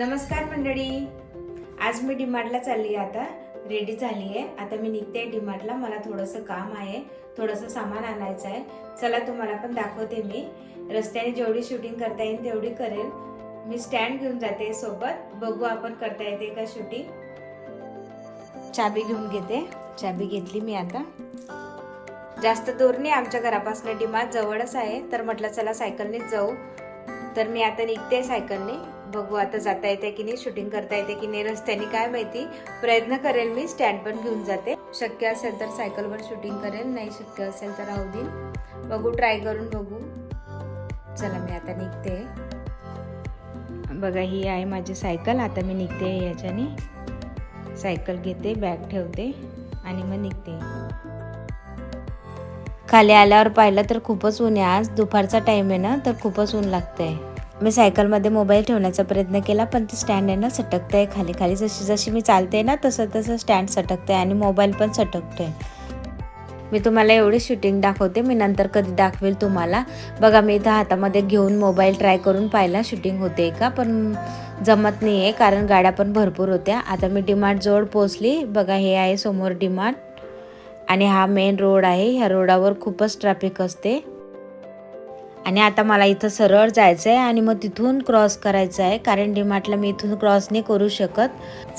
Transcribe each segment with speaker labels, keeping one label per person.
Speaker 1: नमस्कार मंडळी. आज मी डीमार्टला चालली आहे आता. रेडी झाली आहे. आता मी निघते डीमार्टला मला थोडंसं काम आहे. थोडंसं सामान आणायचं आहे. चला तुम्हाला पण दाखवते मी. रस्त्याने जेवढी शूटिंग करता येईल तेवढी करेल. मी स्टँड घेऊन जाते सोबत. बघू आपण करता येते का शूटिंग चाबी घेऊन घेते. चाबी घेतली मी आता. जास्त दूर नाही. आमच्या घरापासून डीमार्ट जवळच आहे. तर म्हटलं चला सायकलनेच जाऊ. तर मी आता निघते सायकलने. बघू आता जाता येते की नाही शूटिंग करता येते की नाही रस्त्याने काय माहिती. प्रयत्न करेल मी स्टँड पण घेऊन जाते. शक्य असेल तर सायकलवर शूटिंग करेल नाही शक्य असेल तर राहू देईन बघू ट्राय करून बघू. चला मी आता निघते. बघा ही आहे माझी सायकल आता मी निघते याच्याने. सायकल घेते बॅग ठेवते आणि मग निघते. खाली आल्यावर पाहिलं तर खूपच ऊन आहे आज. दुपारचा टाईम आहे ना तर खूपच ऊन लागतंय. मी सायकलमध्ये मोबाईल ठेवण्याचा प्रयत्न केला पण ते स्टँड आहे ना सटकतंय खाली खाली. जशी जशी मी चालते ना तसं तसं स्टँड सटकतंय आणि मोबाईल पण सटकतोय. मी तुम्हाला एवढी शूटिंग दाखवते मी नंतर कधी दाखवेल तुम्हाला. बघा मी इथं हातामध्ये घेऊन मोबाईल ट्राय करून पाहिला शूटिंग होते का पण जमत नाही आहे कारण गाड्या पण भरपूर होत्या. आता मी डिमार्ट जवळ पोचली बघा हे आहे समोर डिमार्ट आणि हा मेन रोड आहे. ह्या रोडावर खूपच ट्रॅफिक असते. आणि आता मला इथं सरळ जायचं आहे आणि मग तिथून क्रॉस करायचं आहे कारण डीमार्टला मी इथून क्रॉस नाही करू शकत.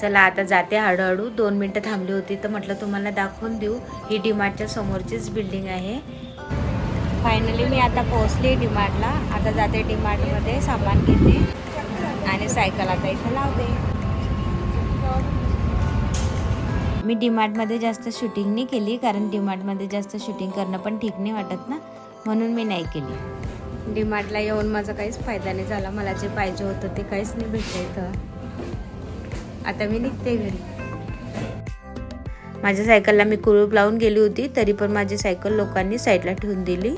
Speaker 1: चला आता जाते हळूहळू. दोन मिनटं थांबली होती तर म्हटलं तुम्हाला दाखवून देऊ. ही डीमार्टच्या समोरचीच बिल्डिंग आहे. फायनली मी आता पोहोचली डीमार्टला. आता जाते डीमार्टमध्ये सामान घेते आणि सायकल आता इथं लावते. मी डीमार्टमध्ये जास्त शूटिंग नाही केली कारण डीमार्टमध्ये जास्त शूटिंग करणं पण ठीक नाही वाटत ना. म्हणून मी नाही केली. डीमार्टला येऊन माझा काहीच फायदा नाही झाला. मला जे पाहिजे होतं ते काहीच नाही भेटलं इथं. आता मी निघते घरी. माझ्या सायकलला मी कुलूप लावून गेली होती तरी पण माझी सायकल लोकांनी साईडला ठेवून दिली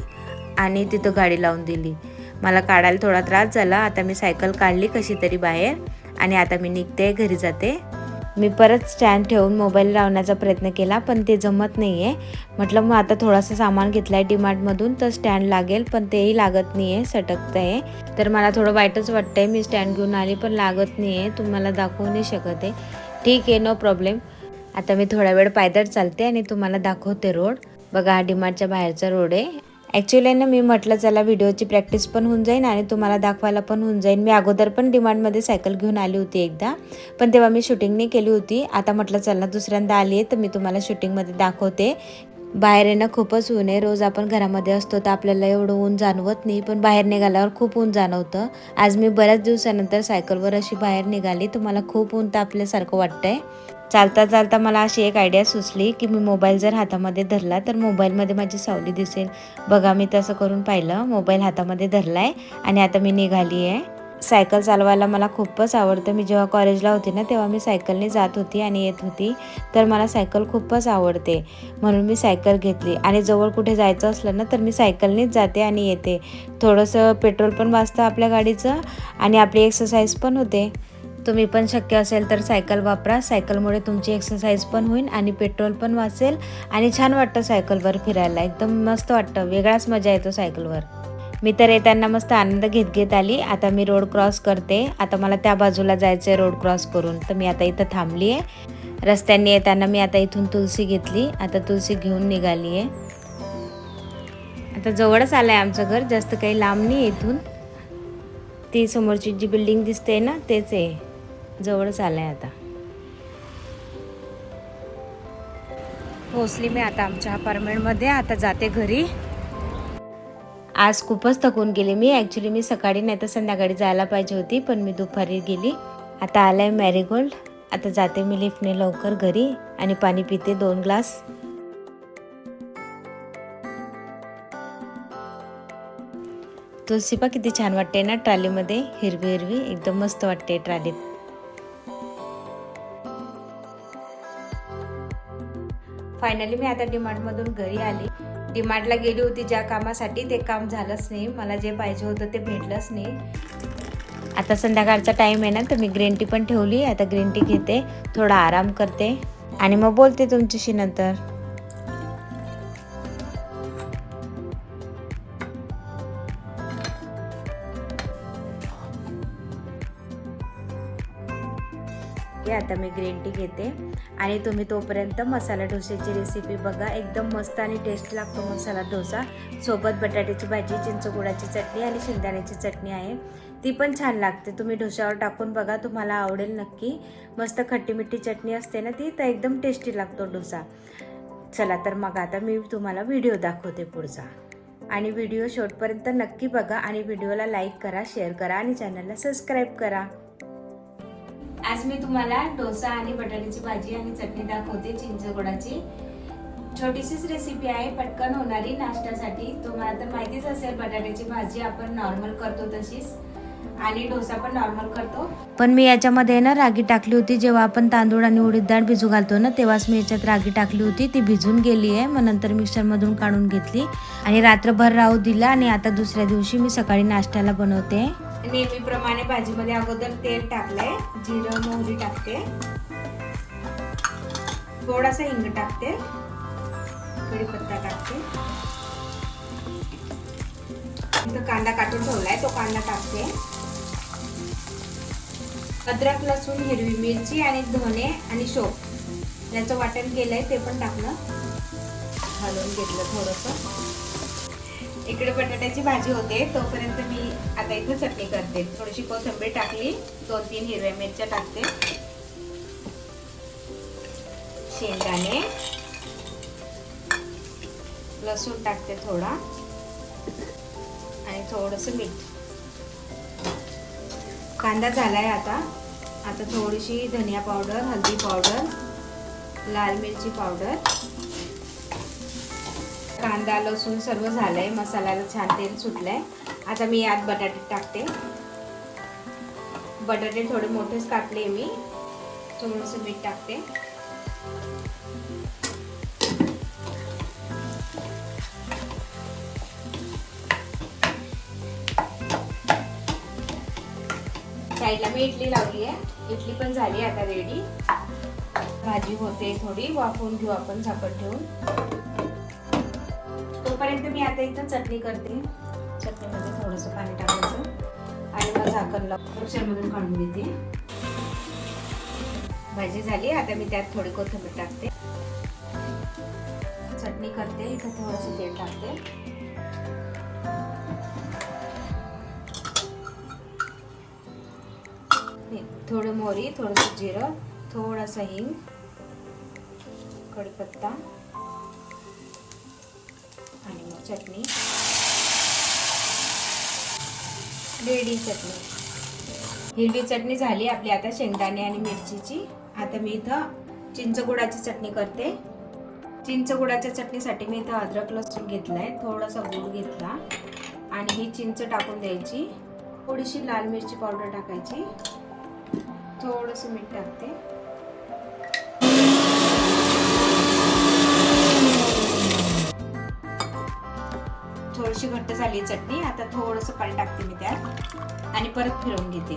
Speaker 1: आणि तिथं गाडी लावून दिली. मला काढायला थोडा त्रास झाला. आता मी सायकल काढली कशी तरी बाहेर आणि आता मी निघते घरी जाते. मी परत स्टँड ठेवून मोबाईल लावण्याचा प्रयत्न केला पण ते जमत नाही आहे म्हटलं मग आता थोडंसं सामान घेतलं आहे डीमार्टमधून तर स्टँड लागेल पण तेही लागत नाही आहे सटकतं आहे तर मला थोडं वाईटच वाटतं आहे मी स्टँड घेऊन आली पण लागत नाही आहे तुम्हाला दाखवू नाही शकत आहे. ठीक आहे नो प्रॉब्लेम आता मी थोडा वेळ पायदळ चालते आणि तुम्हाला दाखवते रोड. बघा हा डीमार्टच्या बाहेरचा रोड आहे. ॲक्च्युली ना मी म्हटलं चला व्हिडिओची प्रॅक्टिस पण होऊन जाईन आणि तुम्हाला दाखवायला पण होऊन जाईन. मी अगोदर पण डिमांडमध्ये सायकल घेऊन आली होती एकदा पण तेव्हा मी शूटिंग नाही केली होती. आता म्हटलं चला दुसऱ्यांदा आली आहे तर मी तुम्हाला शूटिंगमध्ये दाखवते. बाहेर येणं खूपच ऊन आहे. रोज आपण घरामध्ये असतो तर आपल्याला एवढं ऊन जाणवत नाही पण बाहेर निघाल्यावर खूप ऊन जाणवतं. आज मी बऱ्याच दिवसानंतर सायकलवर अशी बाहेर निघाली. तुम्हाला खूप ऊन तापल्यासारखं वाटतंय. चालता चालता मला अशी एक आयडिया सुचली की मी मोबाईल जर हातामध्ये धरला तर मोबाईलमध्ये माझी सावली दिसेल. बघा मी तसं करून पाहिलं. मोबाईल हातामध्ये धरला आहे आणि आता मी निघाली आहे सायकल चालवायला मला खूपच आवडतं. मी जेव्हा कॉलेजला होती ना तेव्हा मी सायकलने जात होती आणि येत होती. तर मला सायकल खूपच आवडते. म्हणून मी सायकल घेतली. आणि जवळ कुठे जायचं असलं ना तर मी सायकलनेच जाते आणि येते. थोडंसं पेट्रोल पण वाचतं आपल्या गाडीचं आणि आपली एक्सरसाइज पण होते. तुम्ही पण शक्य असेल तर सायकल वापरा. सायकलमुळे तुमची एक्सरसाइज पण होईल आणि पेट्रोल पण वाचेल आणि छान वाटतं सायकलवर फिरायला. एकदम मस्त वाटतं. वेगळाच मजा येतो सायकलवर. मी तर येताना मस्त आनंद घेत घेत आली. आता मी रोड क्रॉस करते. आता मला त्या बाजूला जायचं आहे रोड क्रॉस करून. तर मी आता इथं थांबली आहे रस्त्यांनी येताना मी आता इथून तुलसी घेतली. आता तुलसी घेऊन निघाली आहे आता जवळच आलं आहे आमचं घर. जास्त काही लांब नाही इथून. ती समोरची जी बिल्डिंग दिसते ना तेच आहे. जवळच आलं आहे आता. पोचली मी आता आमच्या अपार्टमेंटमध्ये आता जाते घरी. आज खूपच थकून गेली मी. ॲक्च्युली मी सकाळी नाही तर संध्याकाळी जायला पाहिजे होती पण मी दुपारी गेली. आता आलाय मॅरीगोल्ड आता जाते मी लिफ्टने लवकर घरी आणि पाणी पिते दोन ग्लास. तुलसी पा किती छान वाटते ना ट्रॉलीमध्ये. हिरवी हिरवी एकदम मस्त वाटते ट्रॉलीत. फायनली मी आता डिमार्टमधून घरी आली. डिमार्टला गेली होती ज्या कामासाठी ते काम झालंच नाही. मला जे पाहिजे होतं ते भेटलंच नाही. आता संध्याकाळचा टाईम आहे ना तर मी ग्रीन टी पण ठेवली. आता ग्रीन टी घेते. थोडा आराम करते. आणि मग बोलते तुमच्याशी नंतर. आता मी ग्रीन टी घेते. आणि तुम्ही तोपर्यंत मसाला डोसेची रेसिपी बघा. एकदम मस्त आणि टेस्ट लागतो मसाला डोसा. सोबत बटाट्याची भाजी चिंचगुळाची चटणी आणि शेंगदाण्याची चटणी आहे. ती पण छान लागते. तुम्ही डोश्यावर टाकून बघा. तुम्हाला आवडेल नक्की. मस्त खट्टीमिठी चटणी असते ना ती तर एकदम टेस्टी लागतो डोसा. चला तर मग आता मी तुम्हाला व्हिडिओ दाखवते पुढचा. आणि व्हिडिओ शेवटपर्यंत नक्की बघा. आणि व्हिडिओला लाईक करा शेअर करा आणि चॅनलला सबस्क्राईब करा. आज मी तुम्हाला डोसा आणि बटाट्याची भाजी आणि चटणी दाखवते चिंचगोडाची. छोटीशीच रेसिपी आहे पटकन होणारी नाश्त्यासाठी. तुम्हाला तर माहितीच असेल बटाट्याची भाजी आपण नॉर्मल करतो तशीच. आणि डोसा पण नॉर्मल करतो. पण मी याच्यामध्ये ना रागी टाकली होती जेव्हा आपण तांदूळ आणि उडीद डाळ भिजू घालतो ना तेव्हाच मी याच्यात रागी टाकली होती. ती भिजून गेली आहे मग नंतर मिक्सरमधून काढून घेतली. आणि रात्रभर राहू दिला आणि आता दुसऱ्या दिवशी मी सकाळी नाश्त्याला बनवते. नेहमीप्रमाणे भाजीमध्ये अगोदर तेल टाकलंय जिरं मोहरी टाकते. थोडासा हिंग टाकते. कढीपत्ता टाकते. इथं कांदा काटून ठेवलाय तो कांदा टाकते. अद्रक लसूण हिरवी मिरची आणि धने आणि शोप याचं वाटण केलंय ते पण टाकलं घालून घेतलं थोडंसं. इकडे बटाट्याची भाजी होते तोपर्यंत मी आता इथं चटणी करते. थोडीशी कोथिंबीर टाकली दोन तीन हिरव्या मिरच्या टाकते. शेंगदाणे. लसूण टाकते थोडा. आणि थोडस मीठ. कांदा झालाय आता. आता थोडीशी धनिया पावडर हळदी पावडर लाल मिरची पावडर. कांदा लसूण सर्व झालं आहे मसाल्याला छान तेल सुटलं आहे आता मी यात बटाटे टाकते. बटाटे थोडे मोठेच कापले मी. थोडंसं मीठ टाकते. साईडला मी इडली लावली आहे इडली पण झाली आता रेडी भाजी होते थोडी. वाफवून घेऊ आपण झाकण ठेवून. तोपर्यंत मी आता इथं चटणी करते. चटणीमध्ये थोडंसं पाणी टाकायचं. आणि मग झाकण मिक्सरमधून काढून घेते. भाजी झाली. आता मी त्यात थोडी कोथिंबीर टाकते. चटणी करते. इथं थोडंसं तेल टाकते. थोडं मोरी थोडंसं जिरं थोडासा हिंग कढीपत्ता चटणी. रेडी चटणी. हिरवी चटणी झाली आपली आता शेंगदाणे आणि मिरचीची. आता मी इथं चिंचगुडाची चटणी करते. चिंचगुडाच्या चटणीसाठी मी इथं अद्रक लसूण घेतलाय थोडासा गूळ घेतला. आणि ही चिंच टाकून द्यायची. थोडीशी लाल मिरची पावडर टाकायची. थोडंसं मीठ टाकते. थोडीशी घट्ट झाली चटणी. आता थोडंसं पाणी टाकते मी त्यात. आणि परत फिरवून घेते.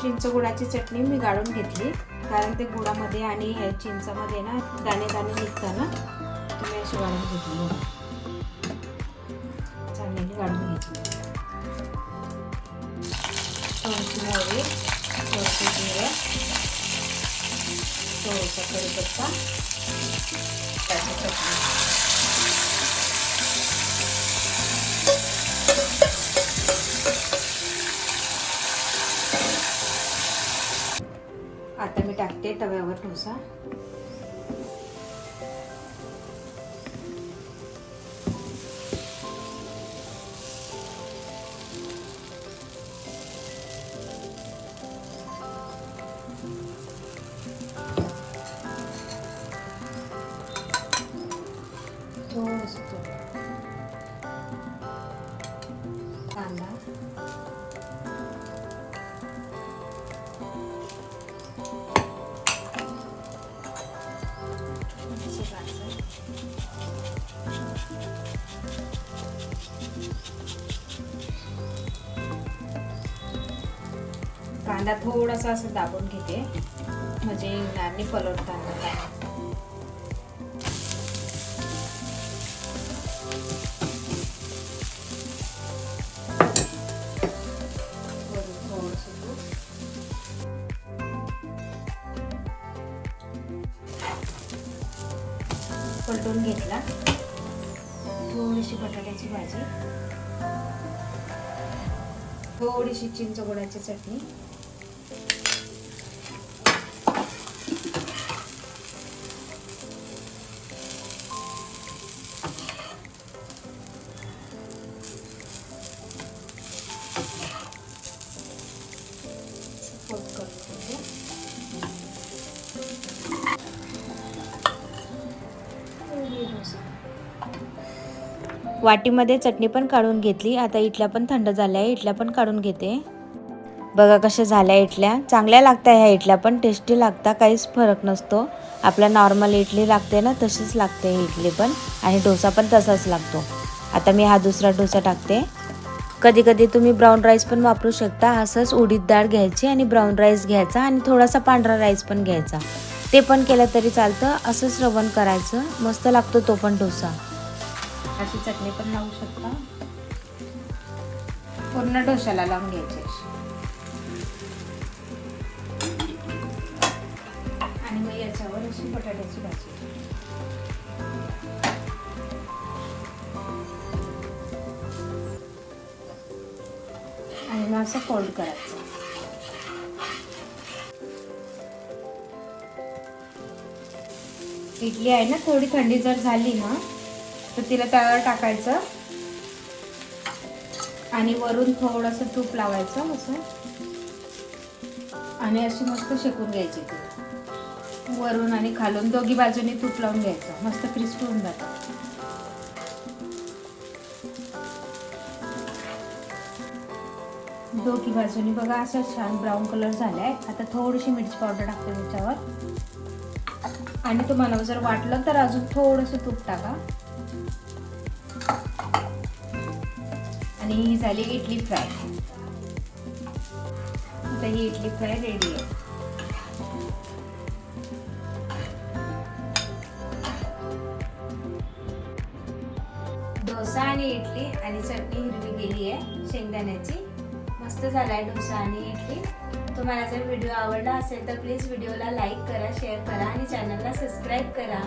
Speaker 1: चिंच गुळाची चटणी मी गाळून घेतली. कारण ते गुळामध्ये आणि चिंचामध्ये ना दाणे दाणे निघतात ना मी अशी गाळून घेतली. चांगली गाळून घेतली. थोडीशी मोहरी थोडंसं जिरं थोडंसं कढीपत्ता त्याची चटणी. आता मी टाकते तव्यावर डोसा थोडंसं तूप कांदा कांदा थोडासा असं दाबून घेते. म्हणजे नाणी पलटताना पलटून घेतला. थोडीशी बटाट्याची भाजी. थोडीशी चिंचगुळाची चटणी. वाटीमध्ये चटणी पण काढून घेतली. आता इटल्या पण थंड झाल्या आहे. इटल्या पण काढून घेते. बघा कशा झाल्या इडल्या चांगल्या लागतात ह्या इडल्या पण टेस्टी लागतात काहीच फरक नसतो. आपल्या नॉर्मल इडली लागते ना तशीच लागते इडली पण. आणि डोसा पण तसाच लागतो. आता मी हा दुसरा डोसा टाकते. कधी कधी तुम्ही ब्राऊन राईस पण वापरू शकता. असंच उडीद डाळ घ्यायची आणि ब्राऊन राईस घ्यायचा आणि थोडासा पांढरा राईस पण घ्यायचा. ते पण केलं तरी चालतं. असंच रवण करायचं. मस्त लागतो तो पण डोसा. अशी चटणी पण लावू शकता. पूर्ण डोशाला लावून घ्यायची आणि मग याच्यावर अशी बटाट्याची भाजी. आणि मग असं फोल्ड करायचं. इडली आहे ना थोडी थंडी जर झाली ना तर तिला तव्यावर टाकायचं. आणि वरून थोडंसं तूप लावायचं असं. आणि अशी मस्त शेकून घ्यायची ती. वरून आणि खालून दोघी बाजूनी तूप लावून घ्यायचं. मस्त क्रिस्पी होऊन जातं. दोघी बाजूनी बघा असं छान ब्राऊन कलर झालाय आता थोडीशी मिरची पावडर टाकते त्याच्यावर. आणि तुम्हाला जर वाटलं तर अजून थोडस तूप टाका. आणि ही झाली इडली फ्राय. आता ही इडली फ्राय रेडी आहे. डोसा आणि इडली आणि चटणी हिरवी गेली आहे शेंगदाण्याची. मस्त झालाय डोसा आणि इडली. तुम्हाला जर व्हिडिओ आवडला असेल तर प्लीज व्हिडिओला लाईक करा शेअर करा आणि चॅनलला सबस्क्राईब करा.